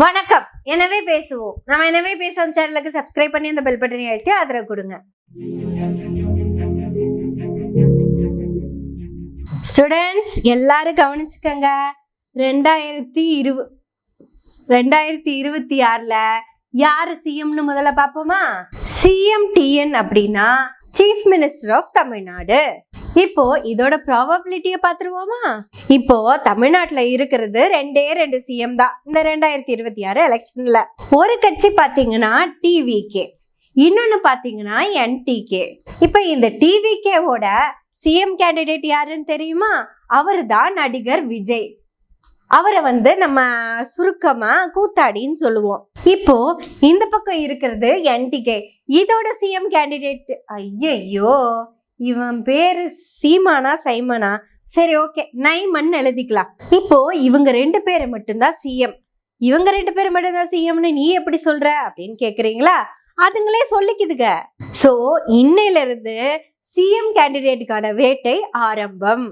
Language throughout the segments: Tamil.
வணக்கம். எனவே பேசுவோம். நம்ம எனவே பேசுவோம் சேனலுக்கு சப்ஸ்கிரைப் பண்ணி அந்த பெல் பட்டனை அழுத்தி ஆதரவு கொடுங்க. ஸ்டூடெண்ட்ஸ் எல்லாரும் கவனிச்சுக்கங்க. ரெண்டாயிரத்தி இரு ரெண்டாயிரத்தி இருபத்தி ஆறுல யாரு சிஎம்னு முதல்ல பார்ப்போமா? சிஎம் டிஎன் அப்படின்னா சீஃப் மினிஸ்டர் ஆஃப் தமிழ்நாடு இப்போ இதோட ப்ராபபிலிட்டியை பார்த்துருவோமா இப்போ தமிழ்நாட்டில் இருக்கிறது ரெண்டே ரெண்டு சிஎம் தான். இந்த ரெண்டாயிரத்தி இருபத்தி ஆறு எலெக்ஷன்ல ஒரு கட்சி பார்த்தீங்கன்னா டிவிகே இன்னொன்னு பார்த்தீங்கன்னா என்டிகே இப்போ இந்த டிவிகேவோட சிஎம் கேண்டிடேட் யாருன்னு தெரியுமா? அவர் தான் நடிகர் விஜய். அவரை வந்து நம்ம சுருக்கமா கூத்தாடின்னு சொல்லுவோம். இப்போ இந்த பக்கம் இருக்கிறது என்டிகே இதோட சிஎம் கேண்டிடேட் ஐயையோ! இவன் பேர் சீமானா சைமனா? சரி ஓகே நைமன் எழுதிக்கலாம். இப்போ இவங்க ரெண்டு பேரை மட்டும்தான் சிஎம் இவங்க ரெண்டு பேர் மட்டும்தான் சிஎம்னு நீ எப்படி சொல்ற அப்படின்னு கேக்குறீங்களா? அதுங்களே சொல்லிக்குதுங்க. ஸோ இன்னையில இருந்து சிஎம் கேண்டிடேட்டுக்கான வேட்டை ஆரம்பம்.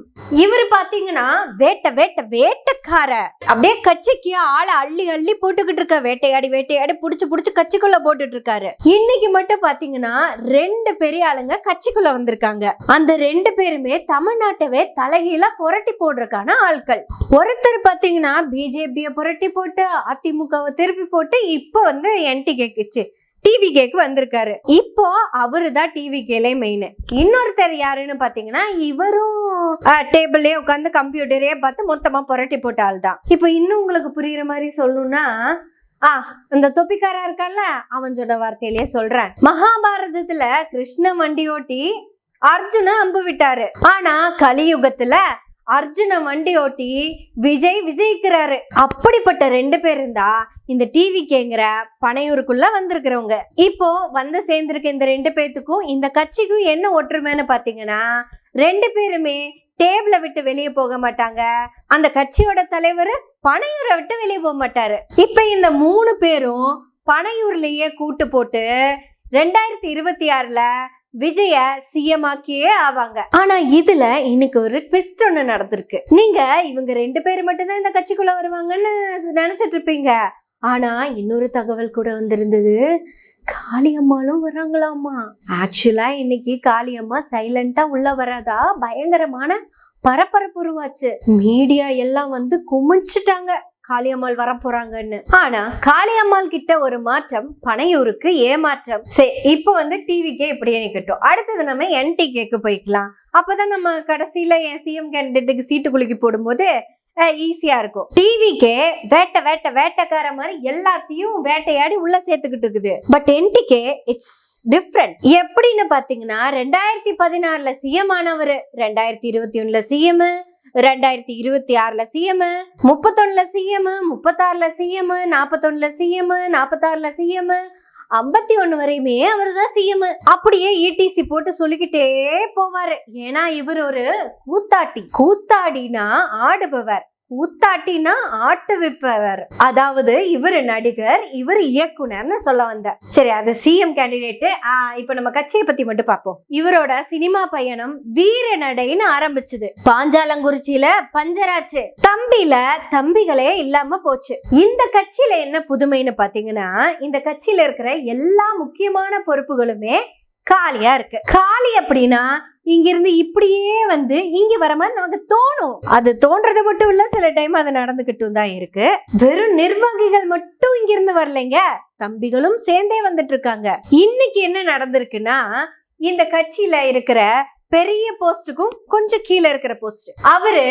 இவர் பாத்தீங்கன்னா வேட்டை வேட்டை வேட்டைக்கார அப்படியே கட்சிக்கு ஆளை அள்ளி அள்ளி போட்டுக்கிட்டு இருக்க வேட்டையாடி வேட்டையாடி புடிச்சு புடிச்சு கட்சிக்குள்ள போட்டுட்டு இருக்காரு. இன்னைக்கு மட்டும் பாத்தீங்கன்னா ரெண்டு பெரிய ஆளுங்க கட்சிக்குள்ள வந்திருக்காங்க. அந்த ரெண்டு பேருமே தமிழ்நாட்டவே தலைகீழா புரட்டி போடுறதுக்கான ஆட்கள். ஒருத்தர் பாத்தீங்கன்னா பிஜேபியை புரட்டி போட்டு அதிமுகவை திருப்பி போட்டு இப்போ வந்து என்டி கேக்குச்சு டிவி கேக்கு வந்திருக்காரு. இப்போ அவரு தான் டிவி கேலே மெயின் இன்னொருத்தர் யாருன்னு பாத்தீங்கன்னா இவரும் டேபிள்லயே உட்காந்து கம்ப்யூட்டரே பார்த்து மொத்தமா புரட்டி போட்ட ஆள் தான் இப்போ இன்னும் உங்களுக்கு புரியுற மாதிரி சொல்லணும்னா ஆ இந்த தொப்பிக்காரா இருக்கான்ல அவன் சொன்ன வார்த்தையிலேயே சொல்றேன். மகாபாரதத்துல கிருஷ்ண வண்டி ஓட்டி அர்ஜுன அம்பு விட்டாரு. ஆனா கலியுகத்துல அர்ஜுன வண்டி ஓட்டி விஜய் விஜயிக்கிறாரு. அப்படிப்பட்ட ரெண்டு பேர் இருந்தா இந்த டிவி கேங்கிற பனையூருக்குள்ள வந்திருக்கிறவங்க. இப்போ வந்து சேர்ந்திருக்க இந்த ரெண்டு பேர்த்துக்கும் இந்த கட்சிக்கும் என்ன ஒற்றுமைன்னு பாத்தீங்கன்னா ரெண்டு பேருமே டேபிளை விட்டு வெளியே போக மாட்டாங்க. அந்த கட்சியோட தலைவர் பனையூரை விட்டு வெளியே போக மாட்டாரு. இப்ப இந்த மூணு பேரும் பனையூர்லயே கூட்டு போட்டு ரெண்டாயிரத்தி இருபத்தி ஆறுல விஜய சிஎம் ஆக்கியே ஆவாங்க. ஆனா இதுல இன்னைக்கு ஒரு ட்விஸ்ட் ஒண்ணு நடந்திருக்கு. நீங்க இவங்க ரெண்டு பேர் மட்டும்தான் இந்த கட்சிக்குள்ள வருவாங்கன்னு நினைச்சிட்டு இருப்பீங்க. ஆனா இன்னொரு தகவல் கூட வந்திருந்தது. காளியம்மாளும் வராங்களாமா? ஆக்சுவலா இன்னைக்கு காளியம்மா சைலண்டா உள்ள வராதா பயங்கரமான பரபரப்பு உருவாச்சு. மீடியா எல்லாம் வந்து குமிச்சிட்டாங்க காளியம்மாள் வரப்போறாங்கன்னு. ஆனா காளியம்மாள் கிட்ட ஒரு மாற்றம் பனையூருக்கு ஏமாற்றம் சரி இப்போ வந்து டிவிக்கே இப்படியே நிக்கட்டும். அடுத்தது நம்ம என்டிகேக்கு போய்க்கலாம். அப்பதான் நம்ம கடைசியில என் சிஎம் கேண்டிடேட்டுக்கு சீட்டு குலுக்கி போடும்போது ஈஸியா இருக்கும். டிவிக்கே வேட்டை வேட்டை வேட்டைக்கார மாதிரி எல்லாத்தையும் வேட்டையாடி உள்ள சேர்த்துக்கிட்டு இருக்குது. பட் என்டிகே இட்ஸ் டிஃப்ரெண்ட் எப்படின்னு பாத்தீங்கன்னா ரெண்டாயிரத்தி பதினாறுல சிஎம் ஆனவர் ரெண்டாயிரத்தி இருபத்தி ஒண்ணுல சிஎம் ரெண்டாயிரத்தி இருபத்தி ஆறுல சிஎம் முப்பத்தொன்னுல சிஎம் முப்பத்தாறுல சிஎம் நாற்பத்தொன்னுல சிஎம் நாற்பத்தாறில் சிஎம் ஐம்பத்தி ஒண்ணு வரையுமே அவர் தான் சிஎம் அப்படியே இடிசி போட்டு சொல்லிக்கிட்டே போவாரு. ஏன்னா இவர் ஒரு கூத்தாட்டி. கூத்தாடினா ஆடுபவர். ஊத்தாட்டினா ஆட்டுவிப்பவர் அதாவது இவர் நடிகர் இவர் இயக்குனர்னு சொல்ல வந்த. சரி அது சிஎம் கேண்டிடேட்டு இப்ப நம்ம கட்சியை பத்தி மட்டும் பார்ப்போம். இவரோட சினிமா பயணம் வீர நடைன்னு ஆரம்பிச்சது. பாஞ்சாலங்குறிச்சியில பஞ்சராச்சு தம்பில தம்பிகளே இல்லாம போச்சு. இந்த கட்சியில என்ன புதுமைன்னு பாத்தீங்கன்னா இந்த கட்சியில இருக்கிற எல்லா முக்கியமான பொறுப்புகளுமே காலியா இருக்கு. காலி அப்படின்னா இங்கிருந்து இப்படியே வந்து இங்க வர மாதிரி நமக்கு தோணும். அது தோன்றது மட்டும் இல்ல சில டைம் அது நடந்துகிட்டும் தான் இருக்கு. வெறும் நிர்வாகிகள் மட்டும் இங்கிருந்து வரலைங்க. தம்பிகளும் சேர்ந்தே வந்துட்டு இருக்காங்க இன்னைக்கு என்ன நடந்திருக்குன்னா இந்த கட்சியில இருக்கிற பெரிய போஸ்டுக்கும் கொஞ்சம் கீழே இருக்கிற போஸ்ட் அவரு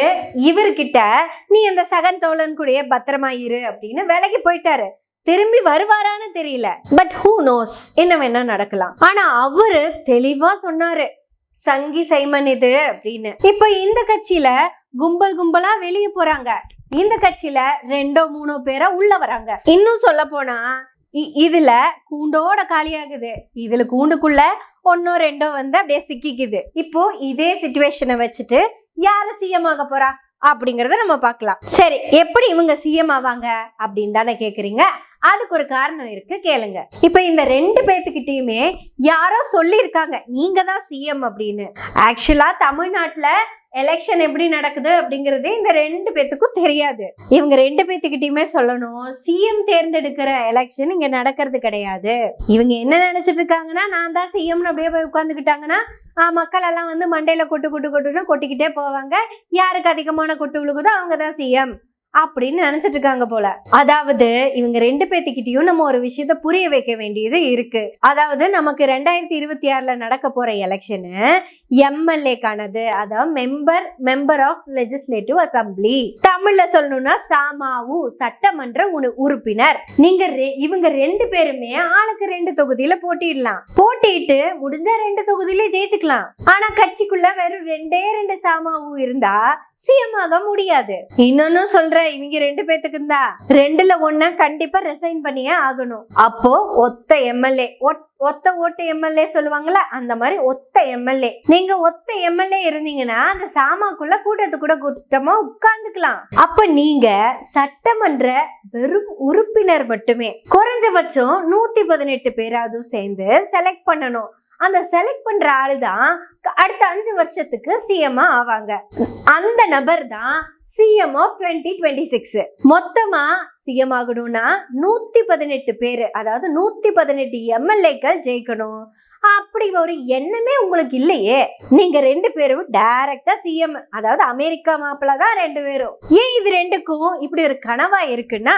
இவர்கிட்ட நீ அந்த சகன் தோழன் கூடயே பத்திரமா இரு அப்படின்னு விலைக்கு போயிட்டாரு. திரும்பி வருவாரான்னு தெரியல. பட் ஹூ நோஸ் என்ன வேணா நடக்கலாம். ஆனா அவரு தெளிவா சொன்னாரு. சங்கி சைமன் இது அப்படின்னு. இப்ப இந்த கட்சியில கும்பல் கும்பலா வெளியே போறாங்க. இந்த கட்சியில ரெண்டோ மூணோ பேரா உள்ள வராங்க. இன்னும் சொல்ல போனா இ- இதுல கூண்டோட காலியாகுது. இதுல கூண்டுக்குள்ள ஒன்னோ ரெண்டோ வந்து அப்படியே சிக்கிக்குது. இப்போ இதே சுச்சுவேஷனை வச்சுட்டு யாரு சிஎம் ஆக போறா? அப்படிங்கறத நம்ம பார்க்கலாம். சரி எப்படி இவங்க சிஎம் ஆவாங்க அப்படின்னு தானே கேக்குறீங்க? அதுக்கு ஒரு காரணம் இருக்கு கேளுங்க. இப்போ இந்த ரெண்டு பேத்துக்கிட்டயுமே யாரோ சொல்லியிருக்காங்க நீங்க தான் சிஎம் அப்படின்னு. ஆக்சுவலா தமிழ்நாட்டில் எலெக்ஷன் எப்படி நடக்குது அப்படிங்கறது இந்த ரெண்டு பேத்துக்கும் தெரியாது. இவங்க ரெண்டு பேத்துக்கிட்டயுமே சொல்லணும் சிஎம் தேர்ந்தெடுக்கிற எலெக்ஷன் இங்க நடக்கிறது கிடையாது. இவங்க என்ன நினைச்சிட்டு இருக்காங்கன்னா நான் தான் சிஎம்னு அப்படியே போய் உட்காந்துக்கிட்டாங்கன்னா மக்கள் எல்லாம் வந்து மண்டையில கொட்டு கொட்டு கொட்டுன்னு கொட்டிக்கிட்டே போவாங்க. யாருக்கு அதிகமான கொட்டு விழுகுதோ அவங்க தான் சிஎம் அப்படின்னு நினைச்சிட்டு இருக்காங்க போல. அதாவது இவங்க ரெண்டு பேத்திக்கிட்டையும் நம்ம ஒரு விஷயத்த புரிய வைக்க வேண்டியது இருக்கு. அதாவது நமக்கு ரெண்டாயிரத்தி இருபத்தி ஆறுல நடக்க போற எலெக்ஷனு எம்எல்ஏக்கானது அதாவது member member of legislative assembly தமிழ்ல சொல்லணும்னா சாமாவு சட்டமன்ற உணவு உறுப்பினர். நீங்க ரெ- இவங்க ரெண்டு பேருமே ஆளுக்கு ரெண்டு தொகுதியில போட்டிடலாம் போட்டிட்டு முடிஞ்சா ரெண்டு தொகுதியில ஜெயிச்சுக்கலாம். ஆனா கட்சிக்குள்ள வெறும் ரெண்டே ரெண்டு சாமாவு இருந்தா சிஎம் ஆக முடியாது. இன்னொன்னு சொல்றேன். இவங்க ரெண்டு பேத்துக்கும் தான் ரெண்டுல ஒன்னா கண்டிப்பா ரிசைன் பண்ணியே ஆகணும். அப்போ ஒத்த எம்எல்ஏ ஒத்த ஓட்டு எம்எல்ஏ சொல்லுவாங்கல்ல அந்த மாதிரி ஒத்த எம்எல்ஏ நீங்க ஒத்த எம்எல்ஏ இருந்தீங்கன்னா அந்த சாமாக்குள்ள கூட்டத்து கூட கூட்டமா உட்கார்ந்துக்கலாம். அப்ப நீங்க சட்டமன்ற வெறும் உறுப்பினர் மட்டுமே. குறைஞ்சபட்சம் நூத்தி பதினெட்டு பேராவது சேர்ந்து செலக்ட் பண்ணணும். அந்த செலக்ட் பண்ற ஆளு தான் அடுத்த அஞ்சு வருஷத்துக்கு சிஎம் ஆவாங்க. அந்த நபர் தான் CM of twenty twenty six மொத்தமா சிஎம் ஆகணும்னா நூத்தி பதினெட்டு பேர் அதாவது நூத்தி பதினெட்டு எம்எல்ஏக்கள் ஜெயிக்கணும். அப்படி ஒரு எண்ணமே உங்களுக்கு இல்லையே. நீங்க ரெண்டு பேரும் டைரக்டா சிஎம் அதாவது அமெரிக்கா மாப்பிள்ள தான் ரெண்டு பேரும். ஏன் இது ரெண்டுக்கும் இப்படி ஒரு கனவா இருக்குன்னா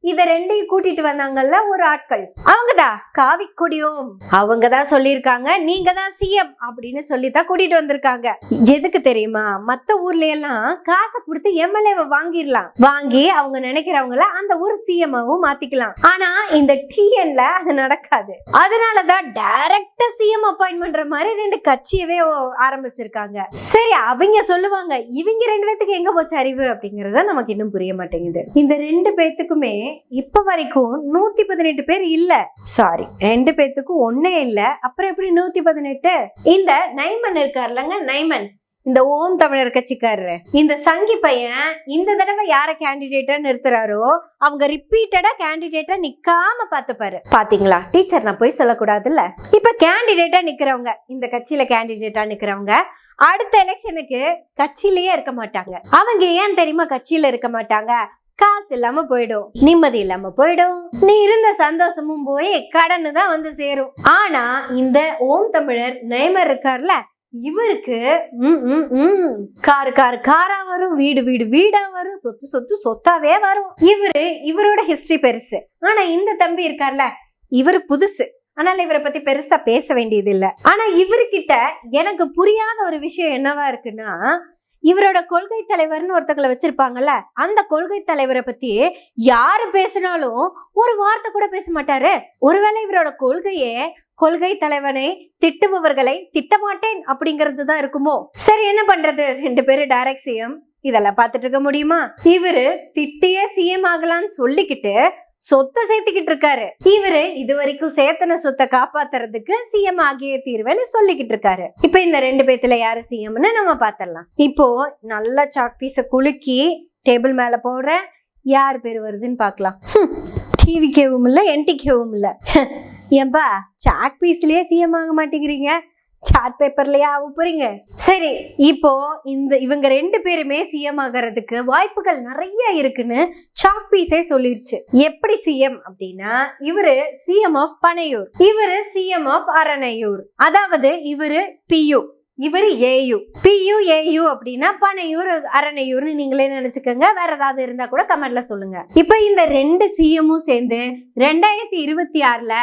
இத ரெண்டையும் கூட்டிட்டு வந்தாங்கல்ல ஒரு ஆட்கள். அவங்கதான் காவி கொடியும். அவங்க தான் சொல்லியிருக்காங்க நீங்க தான் சிஎம் அப்படின்னு சொல்லி தான் கூட்டிட்டு வந்திருக்காங்க. எதுக்கு தெரியுமா? மத்த ஊர்ல எல்லாம் காசை கொடுத்து எம்எல்ஏவை வாங்கிடலாம். வாங்கி அவங்க நினைக்கிறவங்கள அந்த ஊர் சிஎம்மாவும் மாத்திக்கலாம். ஆனா இந்த டிஎன்ல அது நடக்காது. அதனாலதான் டைரக்டா சிஎம் அப்பாயின் பண்ற மாதிரி ரெண்டு கட்சியவே ஓ- ஆரம்பிச்சிருக்காங்க. சரி அவங்க சொல்லுவாங்க இவங்க ரெண்டு பேத்துக்கு எங்க போச்சு அறிவு அப்படிங்கறத நமக்கு இன்னும் புரிய மாட்டேங்குது. இந்த ரெண்டு பேத்துக்குமே இப்போ வரைக்கும் நூத்தி பதினெட்டு பேர் இல்ல. சாரி ரெண்டு பேத்துக்கும் ஒன்னே இல்ல. அப்புறம் எப்படி நூத்தி பதினெட்டு? இந்த நைமன் இருக்காருலங்க நைமன். இந்த ஓம் தமிழர் கட்சிக்காரரு. இந்த சங்கி பையன் இந்த தடவை யார கேண்டிடேட்டா நிறுத்துறாரோ அவங்க ரிப்பீட்டடா கேண்டிடேட்டா நிக்காம பாத்துப்பாரு பாத்தீங்களா? டீச்சர் நான் போய் சொல்லக்கூடாதுல்ல இப்ப கேண்டிடேட்டா நிக்கிறவங்க இந்த கட்சியில கேண்டிடேட்டா நிக்கிறவங்க அடுத்த எலெக்ஷனுக்கு கட்சியிலேயே இருக்க மாட்டாங்க. அவங்க ஏன் தெரியுமா கட்சியில இருக்க மாட்டாங்க? காசு இல்லாம போயிடும். நிம்மதி இல்லாம போயிடும். நீ இருந்த சந்தோஷமும் போய் கடனு தான் வந்து சேரும். ஆனா இந்த ஓம் தமிழர் நெய்மர் இருக்கார்ல இவருக்கு ம், ம், ம், காரு காரு காரா வரும் வீடு வீடு வீடா வரும் சொத்து சொத்து சொத்தாவே வரும். இவரு இவரோட ஹிஸ்டரி பெருசு. ஆனா இந்த தம்பி இருக்கார்ல இவரு புதுசு. அதனால இவரை பத்தி பெருசா பேச வேண்டியது இல்லை ஆனா இவர்கிட்ட எனக்கு புரியாத ஒரு விஷயம் என்னவா இருக்குன்னா இவரோட கொள்கை தலைவர்னு ஒருத்தங்களை வச்சிருப்பாங்கல்ல அந்த கொள்கை தலைவரை பத்தி யாரு பேசினாலும் ஒரு வார்த்தை கூட பேச மாட்டாரு. ஒருவேளை இவரோட கொள்கையே கொள்கை தலைவனை திட்டுபவர்களை திட்டமாட்டேன் அப்படிங்கிறது தான் இருக்குமோ? சரி என்ன பண்றது? ரெண்டு பேரும் டைரக்ட் சிஎம் இதெல்லாம் பார்த்துட்டு இருக்க முடியுமா? இவரு திட்டியே சிஎம் ஆகலாம்னு சொல்லிக்கிட்டு சொத்தை சேர்த்துக்கிட்டு இருக்காரு. இவரு இது வரைக்கும் சேத்தன சொத்தை காப்பாத்துறதுக்கு சிஎம் ஆகிய தீர்வேன்னு சொல்லிக்கிட்டு இருக்காரு. இப்ப இந்த ரெண்டு பேத்துல யாரு சிஎம்னு நம்ம பாத்திரலாம் இப்போ நல்லா சாக் பீஸ குலுக்கி டேபிள் மேல போடுற யார் பேர் வருதுன்னு பார்க்கலாம் டிவி கேவும் இல்ல என்டி கேவும் இல்ல. ஏன்பா சாக் பீஸ்லயே சிஎம் ஆக மாட்டேங்கிறீங்க? சார்ட் பேப்பர்லையா ஆக போறீங்க? சரி இப்போ இந்த இவங்க ரெண்டு பேருமே சிஎம் ஆகிறதுக்கு வாய்ப்புகள் நிறைய இருக்குன்னு சாக் பீஸே சொல்லிருச்சு. எப்படி சிஎம் அப்படின்னா இவரு சிஎம் ஆஃப் பனையூர் இவரு சிஎம் ஆஃப் அரணையூர் அதாவது இவரு பியூ இவர் ஏயு பியு ஏயு அப்படின்னா பனையூர் அரணையூர்னு நீங்களே நினைச்சுக்கோங்க. வேற ஏதாவது இருந்தா கூட கமெண்ட்ல சொல்லுங்க. இப்போ இந்த ரெண்டு சிஎம்மும் சேர்ந்து ரெண்டாயிரத்தி இருபத்தி ஆறுல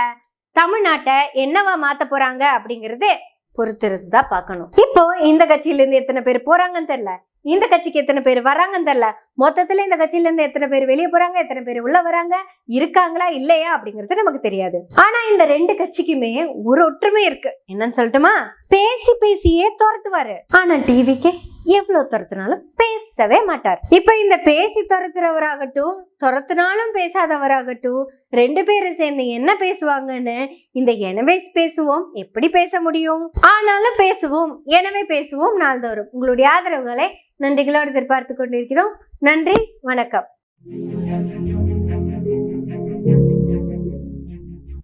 தமிழ்நாட்டை என்னவா மாத்த போறாங்க அப்படிங்கிறது பொறுத்திருந்து தான் பார்க்கணும். இப்போ இந்த கட்சியிலேருந்து எத்தனை பேர் போறாங்கன்னு தெரியல. இந்த கட்சிக்கு எத்தனை பேர் வராங்கன்னு தெரியல. மொத்தத்தில் இந்த கட்சியிலேருந்து எத்தனை பேர் வெளியே போறாங்க எத்தனை பேர் உள்ள வராங்க இருக்காங்களா இல்லையா அப்படிங்கிறது நமக்கு தெரியாது. ஆனா இந்த ரெண்டு கட்சிக்குமே ஒரு ஒற்றுமை இருக்கு. என்னன்னு சொல்லட்டுமா? பேசி பேசியே துரத்துவாரு. ஆனா டிவிக்கு எவ்வளோ துரத்துனாலும் பேசவே மாட்டார். இப்போ இந்த பேசி துரத்துறவராகட்டும் துரத்துனாலும் பேசாதவராகட்டும் ரெண்டு பேரும் சேர்ந்து என்ன பேசுவாங்கன்னு இந்த எனவே பேசுவோம் எப்படி பேச முடியும்? ஆனாலும் பேசுவோம் எனவே பேசுவோம் நாள்தோறும். உங்களுடைய ஆதரவுகளை நன்றிகளோடு எதிர்பார்த்து கொண்டிருக்கிறோம். நன்றி வணக்கம்.